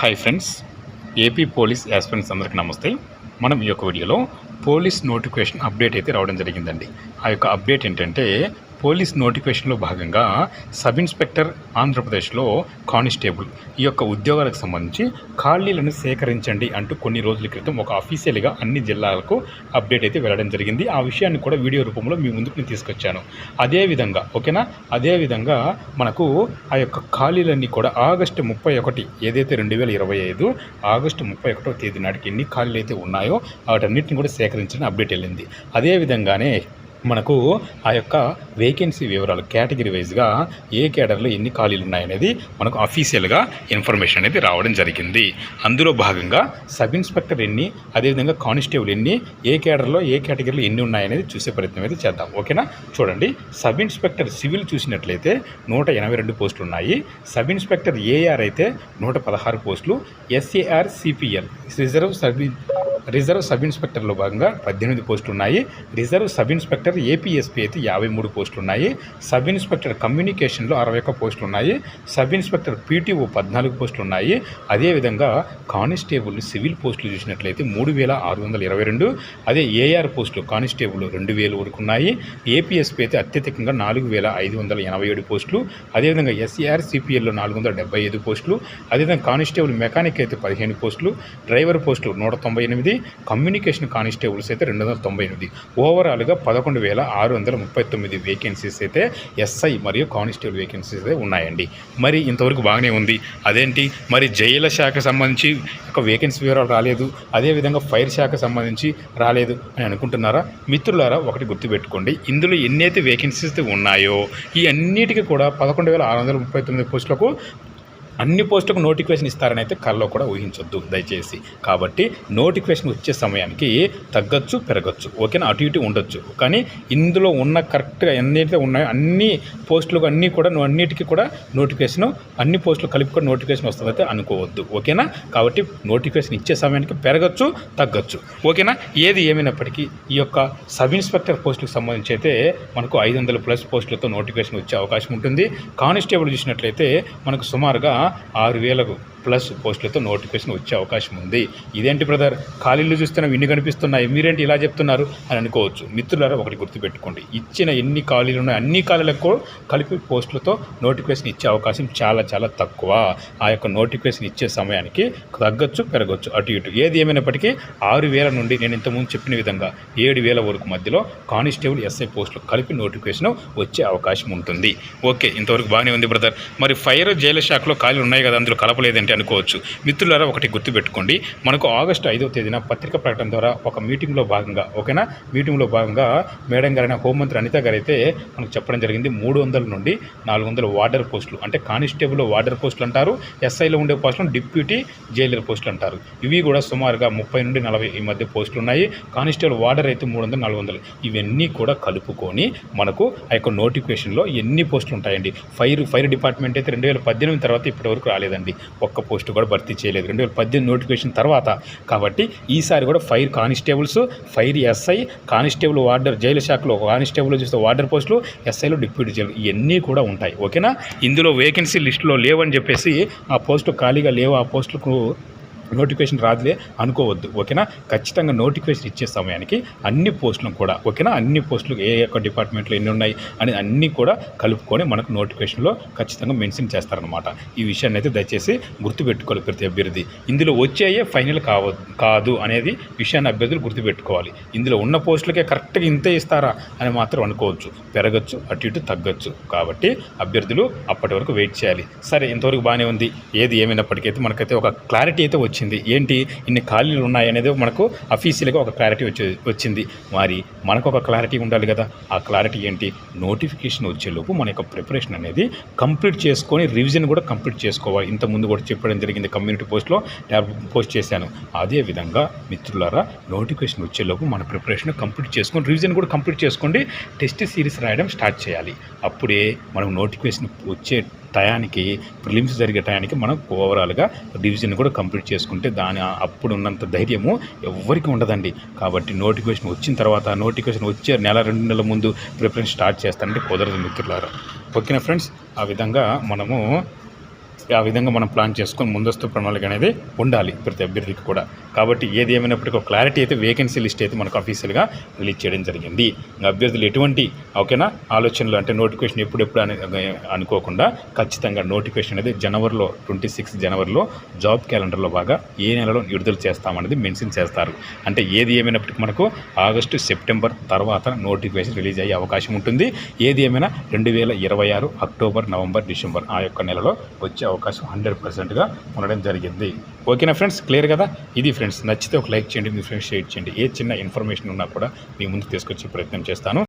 Hi friends AP police aspirants అందరికీ నమస్తే. మనం ఈ యొక్క వీడియోలో పోలీస్ నోటిఫికేషన్ అప్డేట్ అయితే రావడం జరిగిందండి. ఆ యొక్క అప్డేట్ ఏంటంటే పోలీస్ నోటిఫికేషన్లో భాగంగా సబ్ ఇన్స్పెక్టర్ ఆంధ్రప్రదేశ్లో కానిస్టేబుల్ ఈ యొక్క ఉద్యోగాలకు సంబంధించి ఖాళీలను సేకరించండి అంటూ కొన్ని రోజుల క్రితం ఒక అఫీషియల్గా అన్ని జిల్లాలకు అప్డేట్ అయితే వెళ్ళడం జరిగింది. ఆ విషయాన్ని కూడా వీడియో రూపంలో మీ ముందుకు నేను తీసుకొచ్చాను. అదేవిధంగా ఓకేనా? అదేవిధంగా మనకు ఆ యొక్క ఖాళీలన్నీ కూడా ఆగస్టు ముప్పై ఒకటి ఏదైతే రెండు వేల ఇరవై ఐదు ఆగస్టు ముప్పై ఒకటో తేదీ నాటికి ఎన్ని ఖాళీలు అయితే ఉన్నాయో వాటన్నిటిని కూడా సేకరించిన అప్డేట్ వెళ్ళింది. అదేవిధంగానే మనకు ఆ యొక్క వేకెన్సీ వివరాలు కేటగిరీ వైజ్గా ఏ కేడర్లో ఎన్ని ఖాళీలు ఉన్నాయనేది మనకు అఫీషియల్గా ఇన్ఫర్మేషన్ అనేది రావడం జరిగింది. అందులో భాగంగా సబ్ ఇన్స్పెక్టర్ ఎన్ని అదేవిధంగా కానిస్టేబుల్ ఎన్ని ఏ కేడర్లో ఏ కేటగిరీలో ఎన్ని ఉన్నాయనేది చూసే ప్రయత్నం అయితే చేద్దాం. ఓకేనా చూడండి. సబ్ ఇన్స్పెక్టర్ సివిల్ చూసినట్లయితే నూట ఎనభై రెండు పోస్టులు ఉన్నాయి. సబ్ ఇన్స్పెక్టర్ ఏఆర్ అయితే నూట పదహారు పోస్టులు. SAR CPL reserve service reserve sub ఇన్స్పెక్టర్లో భాగంగా పద్దెనిమిది పోస్టులు ఉన్నాయి రిజర్వ్ సబ్ ఇన్స్పెక్టర్ ఏపీఎస్పీ అయితే యాభై మూడు పోస్టులు ఉన్నాయి సబ్ ఇన్స్పెక్టర్ కమ్యూనికేషన్లో అరవై ఒక్క పోస్టులు ఉన్నాయి సబ్ ఇన్స్పెక్టర్ పీటీఓ పద్నాలుగు పోస్టులు ఉన్నాయి అదేవిధంగా కానిస్టేబుల్ సివిల్ పోస్టులు చూసినట్లయితే మూడు వేల ఆరు వందల ఇరవై రెండు అదే ఏఆర్ పోస్టులు కానిస్టేబుల్ రెండు వేలు వరకు ఉన్నాయి ఏపీఎస్పీ అయితే అత్యధికంగా నాలుగు వేల ఐదు వందల ఎనభై ఏడు పోస్టులు అదేవిధంగా ఎస్ఈఆర్ సిపిఎల్లో నాలుగు వందల డెబ్బై ఐదు పోస్టులు అదేవిధంగా కానిస్టేబుల్ మెకానిక్ అయితే పదిహేను పోస్టులు డ్రైవర్ పోస్టులు నూట తొంభై ఎనిమిది కమ్యూనికేషన్ కానిస్టేబుల్స్ అయితే రెండు వందల తొంభై ఎనిమిది ఓవరాల్గా పదకొండు వేల ఆరు వందల ముప్పై తొమ్మిది వేకెన్సీస్ అయితే ఎస్ఐ మరియు కానిస్టేబుల్ వేకెన్సీస్ అయితే ఉన్నాయండి. మరి ఇంతవరకు బాగానే ఉంది. అదేంటి? మరి జైల శాఖ సంబంధించి ఒక వేకెన్సీ వివరాలు రాలేదు. అదేవిధంగా ఫైర్ శాఖ సంబంధించి రాలేదు అని అనుకుంటున్నారా? మిత్రులారా ఒకటి గుర్తుపెట్టుకోండి. ఇందులో ఎన్నైతే వేకెన్సీస్ ఉన్నాయో ఈ అన్నిటికీ కూడా పదకొండు వేల ఆరు వందల ముప్పై తొమ్మిది పోస్టులకు అన్ని పోస్టులకు నోటిఫికేషన్ ఇస్తారని అయితే కల్లో కూడా ఊహించొద్దు దయచేసి. కాబట్టి నోటిఫికేషన్ వచ్చే సమయానికి తగ్గొచ్చు పెరగచ్చు. ఓకేనా? అటు ఇటు ఉండొచ్చు. కానీ ఇందులో ఉన్న కరెక్ట్గా ఎన్నైతే ఉన్నాయో అన్ని పోస్టులకు అన్నీ కూడా నువ్వు అన్నిటికీ కూడా నోటిఫికేషన్ అన్ని పోస్టులు కలిపి కూడా నోటిఫికేషన్ వస్తుందైతే అనుకోవద్దు. ఓకేనా? కాబట్టి నోటిఫికేషన్ ఇచ్చే సమయానికి పెరగచ్చు తగ్గచ్చు. ఓకేనా? ఏది ఏమైనప్పటికీ ఈ యొక్క సబ్ ఇన్స్పెక్టర్ పోస్టులకు సంబంధించి అయితే మనకు ఐదు వందల ప్లస్ పోస్టులతో నోటిఫికేషన్ వచ్చే అవకాశం ఉంటుంది. కానిస్టేబుల్ చూసినట్లయితే మనకు సుమారుగా ఆరు వేలకు. ప్లస్ పోస్టులతో నోటిఫికేషన్ వచ్చే అవకాశం ఉంది. ఇదేంటి బ్రదర్? ఖాళీలు చూస్తే ఇన్ని కనిపిస్తున్నాయి. మీరేంటి ఇలా చెప్తున్నారు? అని అనుకోవచ్చు. మిత్రులారా ఒకటి గుర్తుపెట్టుకోండి. ఇచ్చిన ఎన్ని ఖాళీలు ఉన్నాయో అన్ని ఖాళీలకు కలిపి పోస్టులతో నోటిఫికేషన్ ఇచ్చే అవకాశం చాలా చాలా తక్కువ. ఆ యొక్క నోటిఫికేషన్ ఇచ్చే సమయానికి తగ్గొచ్చు పెరగచ్చు. అటు ఇటు. ఏది ఏమైనప్పటికీ ఆరు వేల నుండి నేను ఇంతకుముందు చెప్పిన విధంగా ఏడు వేల వరకు మధ్యలో కానిస్టేబుల్ ఎస్ఐ పోస్టులు కలిపి నోటిఫికేషన్ వచ్చే అవకాశం ఉంటుంది. ఓకే ఇంతవరకు బాగానే ఉంది బ్రదర్. మరి ఫైర్ జైలు శాఖలో ఖాళీలు ఉన్నాయి కదా? అందులో కలపలేదంటే అనుకోవచ్చు. మిత్రులారా ఒకటి గుర్తుపెట్టుకోండి. మనకు ఆగస్టు ఐదవ తేదీన పత్రిక ప్రకటన ద్వారా ఒక మీటింగ్లో భాగంగా ఓకేనా? మీటింగ్లో భాగంగా మేడం గారైన హోంమంత్రి అనిత గారు అయితే మనకు చెప్పడం జరిగింది. మూడు వందల నుండి నాలుగు వందల వార్డర్ పోస్టులు అంటే కానిస్టేబుల్ వార్డర్ పోస్టులు అంటారు ఎస్ఐలో ఉండే పోస్టులను డిప్యూటీ జైలర్ పోస్టులు అంటారు. ఇవి కూడా సుమారుగా ముప్పై నుండి నలభై ఈ మధ్య పోస్టులు ఉన్నాయి. కానిస్టేబుల్ వార్డర్ అయితే మూడు వందలు నాలుగు వందలు. ఇవన్నీ కూడా కలుపుకొని మనకు ఆ యొక్క నోటిఫికేషన్లో ఎన్ని పోస్టులు ఉంటాయండి? ఫైర్ ఫైర్ డిపార్ట్మెంట్ అయితే రెండు వేల పద్దెనిమిది తర్వాత ఇప్పటివరకు రాలేదండి. ఒక్క పోస్ట్ కూడా భర్తీ చేయలేదు. రెండు వేల పద్దెనిమిది నోటిఫికేషన్ తర్వాత కాబట్టి ఈసారి కూడా fire constables fire SI constable warder jail శాఖలో కానిస్టేబుల్ చూస్తే వార్డర్ పోస్టులు ఎస్ఐలో డిప్యూటీ జైలు ఇవన్నీ కూడా ఉంటాయి. ఓకేనా? ఇందులో వేకెన్సీ లిస్టులో లేవని చెప్పేసి ఆ పోస్టు ఖాళీగా లేవు. ఆ పోస్టులకు నోటిఫికేషన్ రాదులే అనుకోవద్దు. ఓకేనా? ఖచ్చితంగా నోటిఫికేషన్ ఇచ్చే సమయానికి అన్ని పోస్టులను కూడా ఓకేనా? అన్ని పోస్టులు ఏ యొక్క డిపార్ట్మెంట్లో ఎన్ని ఉన్నాయి అని అన్నీ కూడా కలుపుకొని మనకు నోటిఫికేషన్లో ఖచ్చితంగా మెన్షన్ చేస్తారనమాట ఈ విషయాన్ని అయితే దయచేసి గుర్తుపెట్టుకోవాలి ప్రతి అభ్యర్థి. ఇందులో వచ్చేయే ఫైనల్ కావద్దు కాదు అనేది విషయాన్ని అభ్యర్థులు గుర్తుపెట్టుకోవాలి. ఇందులో ఉన్న పోస్టులకే కరెక్ట్గా ఇంతే ఇస్తారా అని మాత్రం అనుకోవచ్చు. పెరగచ్చు అటు ఇటు తగ్గచ్చు. కాబట్టి అభ్యర్థులు అప్పటి వరకు వెయిట్ చేయాలి. సరే ఇంతవరకు బాగానే ఉంది. ఏది ఏమైనప్పటికైతే మనకైతే ఒక క్లారిటీ అయితే వచ్చింది. ఏంటి? ఇన్ని ఖాళీలు ఉన్నాయి అనేది మనకు అఫీషియల్గా ఒక క్లారిటీ వచ్చి వచ్చింది. మరి మనకు ఒక క్లారిటీ ఉండాలి కదా. ఆ క్లారిటీ ఏంటి? నోటిఫికేషన్ వచ్చేలోపు మన యొక్క ప్రిపరేషన్ అనేది కంప్లీట్ చేసుకొని రివిజన్ కూడా కంప్లీట్ చేసుకోవాలి. ఇంతకుముందు కూడా చెప్పడం జరిగింది కమ్యూనిటీ పోస్ట్లో ట్యాబ్ పోస్ట్ చేశాను. అదే విధంగా మిత్రులారా నోటిఫికేషన్ వచ్చేలోపు మన ప్రిపరేషన్ కంప్లీట్ చేసుకొని రివిజన్ కూడా కంప్లీట్ చేసుకోండి. టెస్ట్ సిరీస్ రాయడం స్టార్ట్ చేయాలి. అప్పుడే మనం నోటిఫికేషన్ వచ్చే టయానికి ప్రిలిమ్స్ జరిగే టయానికి మనం ఓవరాల్గా డివిజన్ కూడా కంప్లీట్ చేసుకుంటే దాని అప్పుడు ఉన్నంత ధైర్యము ఎవ్వరికి ఉండదండి. కాబట్టి నోటిఫికేషన్ వచ్చిన తర్వాత నోటిఫికేషన్ వచ్చే నెల రెండు నెలల ముందు ప్రిపరేషన్ స్టార్ట్ చేస్తానంటే కుదరదు మిత్రులారా. ఓకేనా ఫ్రెండ్స్? ఆ విధంగా మనము ఆ విధంగా మనం ప్లాన్ చేసుకొని ముందస్తు ప్రణాళిక అనేది ఉండాలి ప్రతి అభ్యర్థికి కూడా. కాబట్టి ఏది ఏమైనప్పటికీ ఒక క్లారిటీ అయితే వేకెన్సీ లిస్ట్ అయితే మనకు అఫీషియల్గా రిలీజ్ చేయడం జరిగింది. అభ్యర్థులు ఎటువంటి ఓకేనా ఆలోచనలు అంటే నోటిఫికేషన్ ఎప్పుడెప్పుడు అని అనుకోకుండా ఖచ్చితంగా నోటిఫికేషన్ అనేది జనవరిలో ట్వంటీ సిక్స్ జనవరిలో జాబ్ క్యాలెండర్లో బాగా ఏ నెలలో విడుదల చేస్తామనేది మెన్షన్ చేస్తారు. అంటే ఏది ఏమైనప్పటికీ మనకు ఆగస్టు సెప్టెంబర్ తర్వాత నోటిఫికేషన్ రిలీజ్ అయ్యే అవకాశం ఉంటుంది. ఏది ఏమైనా రెండు వేల ఇరవై ఆరు అక్టోబర్ నవంబర్ డిసెంబర్ ఆ యొక్క నెలలో వచ్చే అవకాశం హండ్రెడ్ పర్సెంట్గా ఉండడం జరిగింది. ఓకేనా ఫ్రెండ్స్ క్లియర్ కదా? ఇది ఫ్రెండ్స్ నచ్చితే ఒక లైక్ చేయండి మీ ఫ్రెండ్స్ షేర్ చేయండి. ఏ చిన్న ఇన్ఫర్మేషన్ ఉన్నా కూడా మీ ముందు తీసుకొచ్చే ప్రయత్నం చేస్తాను.